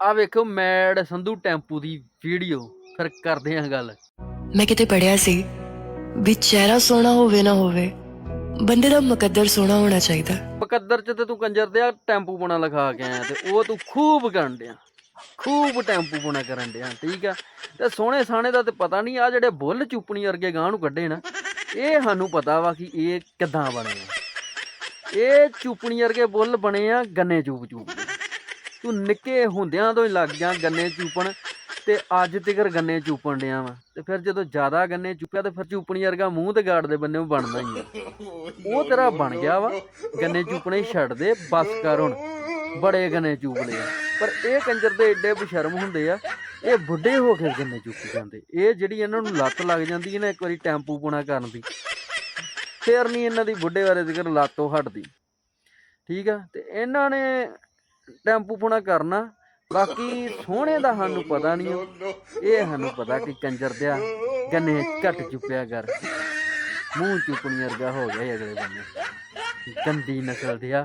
ਆ ਵੇਖੋ mad Sandhu tempo ਦੀ ਵੀਡੀਓ। ਫਿਰ ਕਰਦੇ ਆਂ ਗੱਲ। ਮੈਂ ਕਿਤੇ ਪੜਿਆ ਸੀ ਵੀ ਚਿਹਰਾ ਸੋਹਣਾ ਹੋਵੇ ਨਾ ਹੋਵੇ ਬੰਦੇ ਦਾ ਮੁਕੱਦਰ ਸੋਹਣਾ ਹੋਣਾ ਚਾਹੀਦਾ। ਮੁਕੱਦਰ ਚ ਤੇ ਤੂੰ ਕੰਜਰ ਦੇ ਆ ਟੈਂਪੂ ਪੁਣਾ ਲਿਖਾ ਕੇ ਆਇਆ ਤੇ ਉਹ ਤੂੰ ਖੂਬ ਕਰਨ ਡਿਆ। ਖੂਬ ਟੈਂਪੂ ਪੁਣਾ ਕਰਨ ਡਿਆ ਠੀਕ ਆ? ਤੇ ਸੋਹਣੇ ਸਾਣੇ ਦਾ ਤੇ ਪਤਾ ਨਹੀਂ ਆ ਜਿਹੜੇ ਬੁੱਲ ਚੁੱਪਣੀ ਵਰਗੇ ਗਾਂ ਨੂੰ ਕੱਢੇ ਨਾ ਇਹ ਸਾਨੂੰ ਪਤਾ ਵਾ ਕਿ ਇਹ ਕਿੱਦਾਂ ਬਣੇ ਆ। ਇਹ ਚੁੱਪਣੀ ਵਰਗੇ ਬੁੱਲ ਬਣੇ ਆ ਗੰਨੇ ਚੂਪ ਚੂਪ ਦੇ। ਤੂੰ ਨਿੱਕੇ ਹੁੰਦਿਆਂ ਤੋਂ ਹੀ ਲੱਗ ਜਾ ਗੰਨੇ ਚੂਪਣ ਤੇ ਅੱਜ ਤੀਕਰ ਗੰਨੇ ਚੂਪਣ ਡਿਆ ਵਾ। ਤੇ ਫਿਰ ਜਦੋਂ ਜ਼ਿਆਦਾ ਗੰਨੇ ਚੁੱਪਿਆ ਤੇ ਫਿਰ ਚੂਪਣੀ ਵਰਗਾ ਮੂੰਹ ਤੇ ਗਾੜ ਦੇ ਬੰਨੇ ਬਣਦਾ ਹੀ ਆ। ਉਹ ਤੇਰਾ ਬਣ ਗਿਆ ਵਾ। ਗੰਨੇ ਚੂਪਣੇ ਛੱਡ ਦੇ ਬਸ ਕਰ ਹੁਣ। ਬੜੇ ਗੰਨੇ ਚੂਪ ਲਏ ਆ। ਪਰ ਇਹ ਕੰਜਰ ਦੇ ਏਡੇ ਬਸ਼ਰਮ ਹੁੰਦੇ ਆ, ਇਹ ਬੁੱਢੇ ਹੋ ਕੇ ਗੰਨੇ ਚੂਪ ਜਾਂਦੇ। ਇਹ ਜਿਹੜੀ ਇਹਨਾਂ ਨੂੰ ਲੱਤ ਲੱਗ ਜਾਂਦੀ ਹੈ ਨਾ, ਇੱਕ ਵਾਰੀ ਟੈਂਪੂ ਪੁਣਾ ਕਰਨ ਦੀ, ਫੇਰ ਨਹੀਂ ਇਹਨਾਂ ਦੀ ਬੁੱਢੇ ਬਾਰੇ ਜ਼ਿਕਰ ਲਾਤੋਂ ਹਟਦੀ। ਠੀਕ ਆ? ਤੇ ਇਹਨਾਂ ਨੇ ਟੈਂਪੂ ਪੁਣਾ ਕਰਨਾ। ਬਾਕੀ ਸੋਹਣੇ ਦਾ ਸਾਨੂੰ ਪਤਾ ਨਹੀਂ ਇਹ ਸਾਨੂੰ ਪਤਾ ਕਿ ਕੰਜਰ ਦਿਆ ਗੰਨੇ ਘੱਟ ਚੁੱਪਿਆ ਕਰ। ਮੂੰਹ ਚੁੱਪਣੀ ਵਰਗਾ ਹੋ ਗਿਆ ਅਗਲੇ ਬੰਨੇ ਗੰਦੀ ਨਸਲ ਦਿਆ